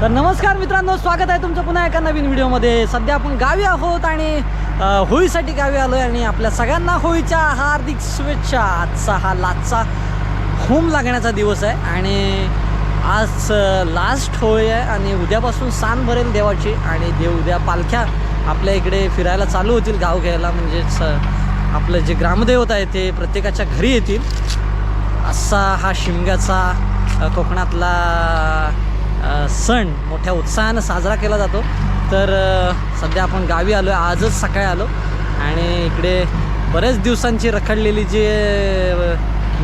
तर नमस्कार मित्रांनो स्वागत आहे तुमचं पुन्हा एका नवीन व्हिडिओमध्ये. सध्या आपण गावी आहोत आणि होळीसाठी गावी आलो आहे आणि आपल्या सगळ्यांना होळीच्या हार्दिक शुभेच्छा. आजचा हा लाचचा होम लागण्याचा दिवस आहे आणि आज लास्ट होळी आहे आणि उद्यापासून सान भरेल देवाची आणि देव उद्या पालख्या आपल्या इकडे फिरायला चालू होतील गाव घ्यायला. म्हणजेच आपलं जे ग्रामदैवत आहे ते प्रत्येकाच्या घरी येतील. असा हा शिमग्याचा कोकणातला सण मोठ्या उत्साहानं साजरा केला जातो. तर सध्या आपण गावी आलो आहे आजच सकाळी आलो. आणि इकडे बरेच दिवसांची रखडलेली जी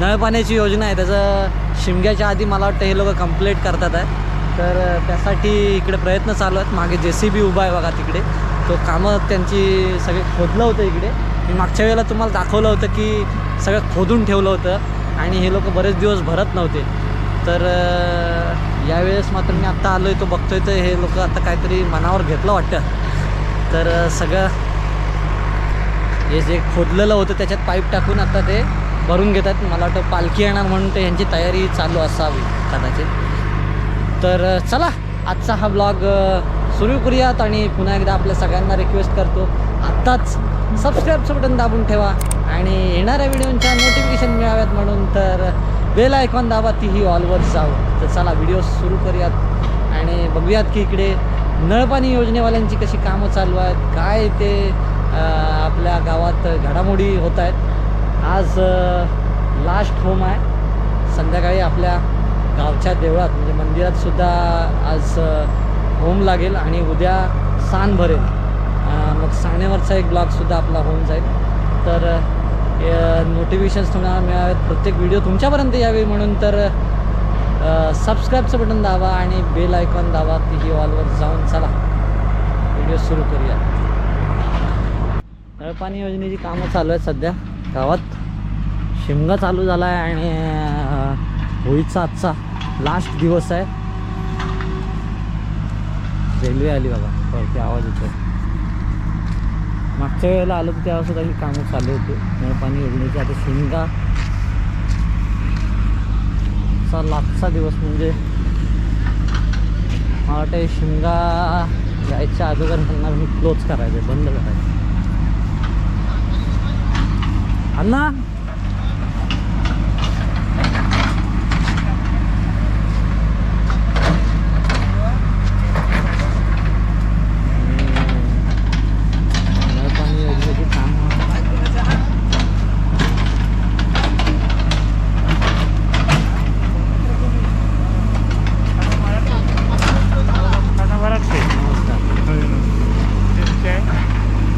नळपाण्याची योजना आहे त्याचं शिमग्याच्या आधी मला वाटतं हे लोक कंप्लीट करतात आहे. तर त्यासाठी इकडे प्रयत्न चालू आहेत. मागे जे सी बी उभा आहे बघा तिकडे. तो कामं त्यांची सगळे खोदलं होतं इकडे. मी मागच्या वेळेला तुम्हाला दाखवलं होतं की सगळं खोदून ठेवलं होतं. आणि हे लोक बरेच दिवस भरत नव्हते. तर यावेळेस मात्र मी आत्ता आलो आहे तो बघतोय तर हे लोक आता काहीतरी मनावर घेतलं वाटतं. तर सगळं हे जे खोदलेलं होतं त्याच्यात पाईप टाकून आता ते भरून घेत आहेत मला वाटतं पालखी येणार म्हणून ते यांची तयारी चालू असावी कदाचित. तर चला आजचा हा ब्लॉग सुरू करूयात आणि पुन्हा एकदा आपल्या सगळ्यांना रिक्वेस्ट करतो आत्ताच सबस्क्राईबचं बटन दाबून ठेवा आणि येणाऱ्या व्हिडिओच्या नोटिफिकेशन मिळाव्यात म्हणून. तर बेल आयकॉन दाबा तीही ऑलवर जावं तर चला व्हिडिओ सुरू करूयात. आणि बघूयात की इकडे नळपाणी योजनेवाल्यांची कशी कामं चालू आहेत काय ते आपल्या गावात घडामोडी होत आहेत. आज लास्ट होम आहे. संध्याकाळी आपल्या गावच्या देवळात म्हणजे मंदिरात सुद्धा आज होम लागेल आणि उद्या सान भरेल. मग साण्यावरचा एक ब्लॉगसुद्धा आपला होऊन जाईल. तर नोटिफिकेशन्स तुम्हाला मिळावेत. प्रत्येक व्हिडिओ तुमच्यापर्यंत यावे म्हणून तर सबस्क्राईबचं बटन दाबा आणि बेल आयकॉन दाबा. तीही ऑलवर जाऊन चला. व्हिडिओ सुरू करूया. नळपाणी योजनेची कामं चालू आहेत सध्या. गावात शिमगा चालू झाला आहे आणि होळीचा आजचा लास्ट दिवस आहे. रेल्वे आली बाबा. वरती आवाज येतो मागच्या वेळेला आलो तर तेव्हा सुद्धा ही कामं चालू होते. नळपाणी योजनेची. आता शिंगा चा लागचा दिवस म्हणजे मला वाटतं शिंगा जायच्या अगोदर त्यांना मी क्लोज करायचं बंद करायचं. अण्णा नळपाणी योजनेची कामं नमस्कार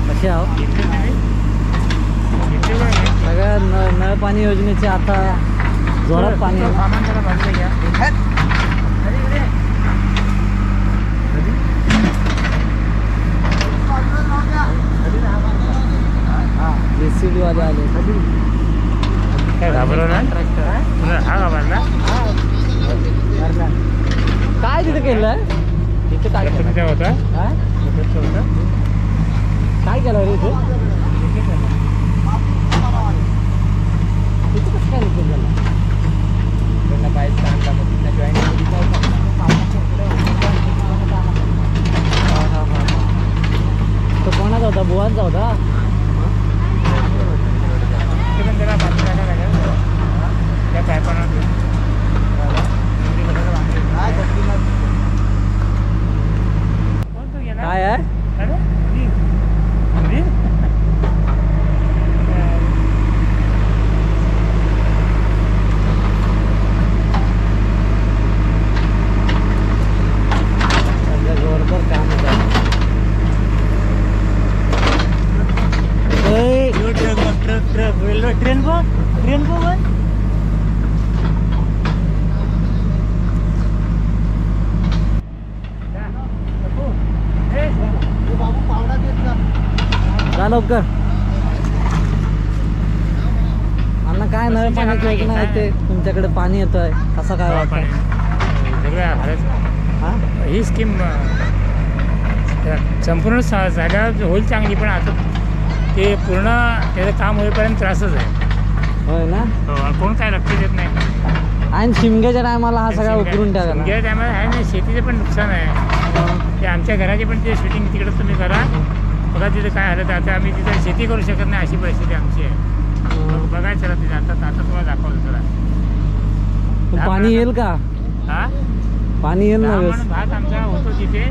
कसे आहो सगळ्या न नळ पाणी योजनेचे आता जोरात पाणी आहे ना? जे सी वाले आले काय हा? घाबरला? काय तिथे केलंय? तिथे काय केलं? काय होता काय काय केलं रे इथे? तिथे कसं काय रिपेअर झालं हा, हा, हा, हा. तो कोणाचा होता बुवांचा होता त्याला बाजूला टाका लागेल. त्या पायपानं कोण तो गेला? काय आहे अरे, री. री? सध्या जोरदार काम होत आहे ए, ट्रेन बघ ट्रेन बघ जा लवकर. अण्णा काय नळ पाण्याची योजना आहे ते? तुमच्याकडे पाणी येतं आहे कसं काय वाटतं हा? ही स्कीम संपूर्ण झाल्यावर होईल चांगली पण आता ते पूर्ण त्याचं काम होईपर्यंत त्रासच आहे. होय ना? हो, कोण काय लक्ष देत नाही. आणि शिमग्याच्या टायमाला हा सगळा उकरून टाकायला शिमग्या टायमाला आहे ना शेतीचं पण नुकसान आहे. ते आमच्या घराचे पण ते शूटिंग तिकडं तुम्ही करा. बघा तिथे काय आलं तर आता आम्ही तिथे शेती करू शकत नाही अशी परिस्थिती आमची आहे. मग बघायचं चला तिथे आता आता तुम्हाला दाखवलं चला पाणी येईल का? हा? पाणी येईल ना भात आमचा होतो तिथे.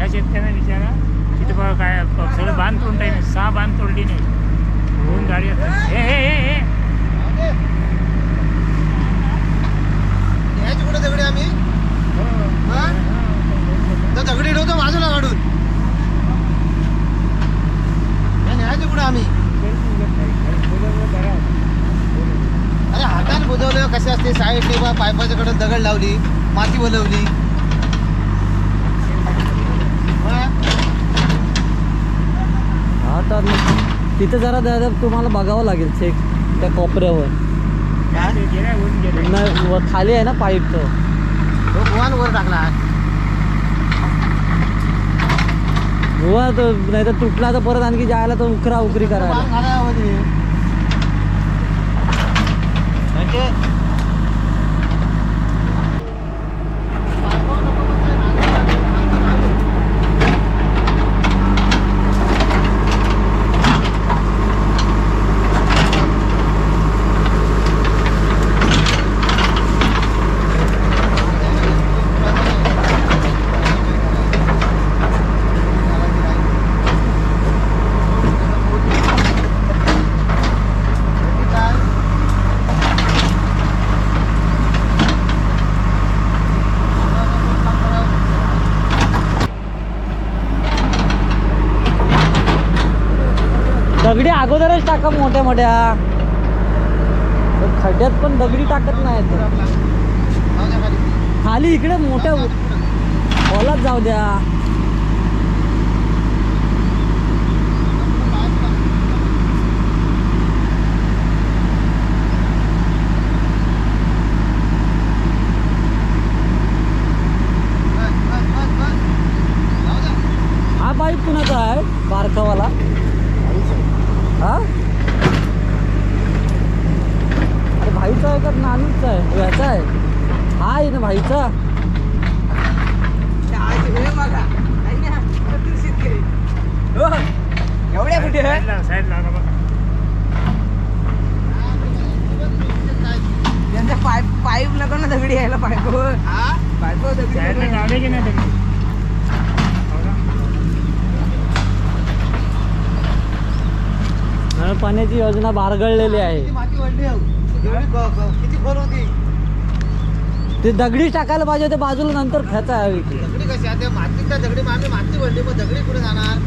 या शेतकऱ्यांना विचारा. तिथे बघा काय सगळं बांध तोडता नाही सहा बांध तोडली नाही. दोन गाडी असतात. हे हे हे हे. कुठे दगडी आम्ही? हा? दगडी ठेवतो बाजूला काढून नाही, न्यायची कुठे आम्ही अरे हाताने बुजवलं कसे असते? साईडने बा पायपाच्या कडे दगड लावली माती बोलवली तिथे जरा दादा तुम्हाला बघावं लागेल चेक त्या कोपऱ्यावर. ते गेल्या होऊन गेले न- व- खाली आहे ना पाईप तो भुवान वर टाकला. गोवा तो नाही तर तुटला तर परत आणखी जायला तर उकरा उकरी करायला. म्हणजे दगडी अगोदरच टाका मोठ्या मोठ्या. खड्ड्यात पण दगडी टाकत द्या खाली. खाली इकडे मोठ्या. हॉलात जाऊ द्या बस, बस, बस, बस. जाऊ द्या. हा पाईप कुणाचा आहे बारकावाला हा अरे भाईचा आहे का आहे. याचा आहे. हा आहे ना भाईचा एवढ्या कुठे त्यांचा पाईप पाईप नको ना दगडी यायला पाईप पाईप दगडी की नाही हो? नळ पाण्याची योजना बारगळलेली आहे. किती खोल होती ते दगडी टाकायला पाहिजे होते बाजूला नंतर खेचा हवी दगडी कशी आहे? ते मातीत त्या दगडी आम्ही माती वडली मग दगडी कुठे जाणार?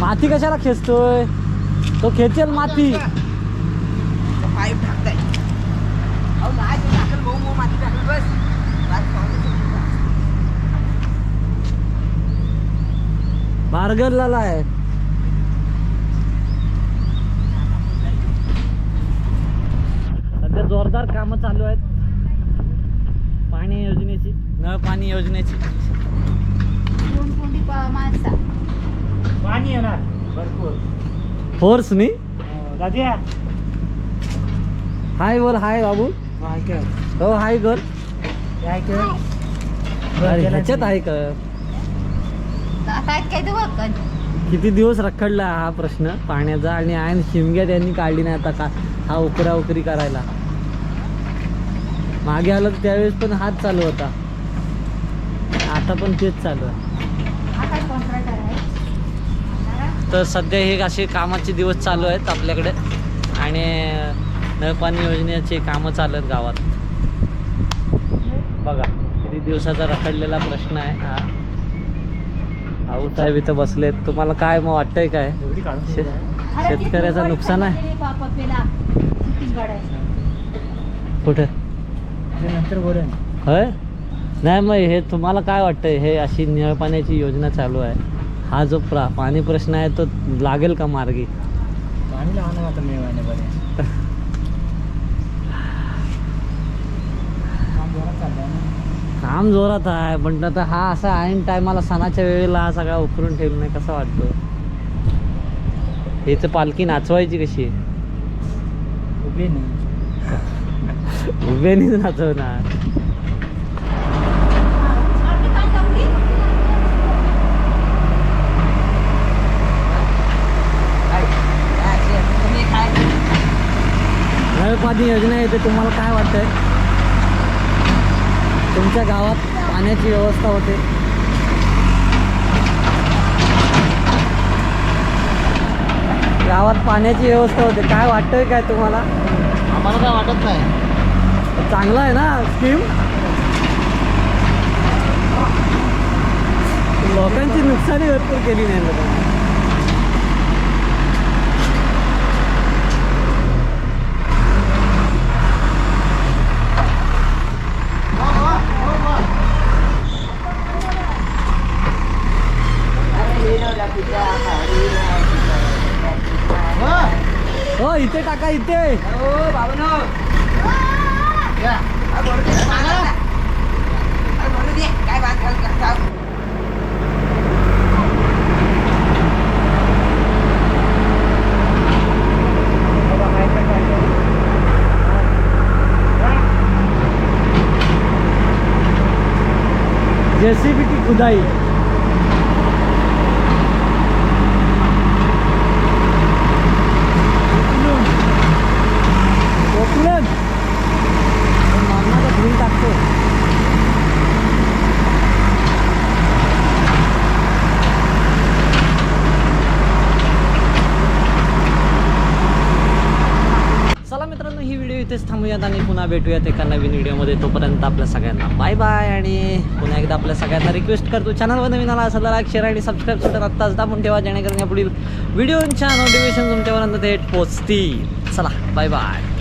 माती कशाला खेचतोय? तो खेचेल माती. पाईप टाकताय अहो नाही ते टाकल भाऊ मग माती टाकल बस बाकी पाहुणे बारगळलेला आहे जोरदार कामं चालू आहेत. पाणी योजनेची. नळ पाणी योजनेची. प- माणसा. पाणी येणार. भरपूर. फोर्स नी? दादिया हाय बोल हाय बाबू. काय कर हो हाय कर काय कर अरे ह्याच्यात आहे का? काय काय तू बघ किती दिवस रखडला हा प्रश्न? पाण्याचा आणि आयन शिमग्या त्यांनी काढली नाही आता का? हा उकरा उकरी करायला. मागे आलं तर त्यावेळेस पण हात चालू होता. आता पण तेच चालू आहे. हा काय कॉन्ट्रॅक्टर आहे तर सध्या हे असे कामाचे दिवस चालू आहेत आपल्याकडे. आणि नळपाणी योजनेचे कामं चालू आहेत गावात. बघा किती दिवसाचा रखडलेला प्रश्न आहे हा. आहे इथं बसलेत. तुम्हाला काय मग वाटतंय काय? शेतकऱ्याचं नुकसान आहे? कुठं? होय? नाही मग हे तुम्हाला काय वाटतंय? हे अशी निळ पाण्याची योजना चालू आहे. हा जो प्रा पाणी प्रश्न आहे तो लागेल का मार्गी? पाणी लहान आता मे महिन्यापर्यंत. काम जोरात आहे पण आता हा असा ऐन टायमाला सणाच्या वेळेला हा सगळा उकरून ठेवलं नाही कसं वाटतं? हेच पालखी नाचवायची कशी आहे? उभी नाही उभ्यानीच नाचवणार आम्ही पाणी योजना येते तुम्हाला काय वाटतंय? तुमच्या गावात पाण्याची व्यवस्था होते. गावात पाण्याची व्यवस्था होते. काय वाटतंय काय तुम्हाला? आम्हाला काय वाटत नाही. चांगला आहे ना स्कीम लोकांची नुकसानी भरपूर केली नाही लोकांनी. हो इथे टाका इथे. हो बाबा काय बांध घाल जेसीबी की खुदाई कोकणात मागणार धुवून टाकतो चला मित्रांनो ही व्हिडिओ इथेच आणि पुन्हा भेटूयात एका नवीन व्हिडिओमध्ये. तोपर्यंत आपल्या सगळ्यांना बाय बाय आणि पुन्हा एकदा आपल्या सगळ्यांना रिक्वेस्ट करतो. चॅनलवर नवीन आला असेल तर लाईक शेअर आणि सबस्क्राईब सुद्धा आत्ताच दाबून ठेवा जेणेकरून या पुढील व्हिडिओच्या नोटिफिकेशन तुमच्यापर्यंत थेट पोचतील चला बाय बाय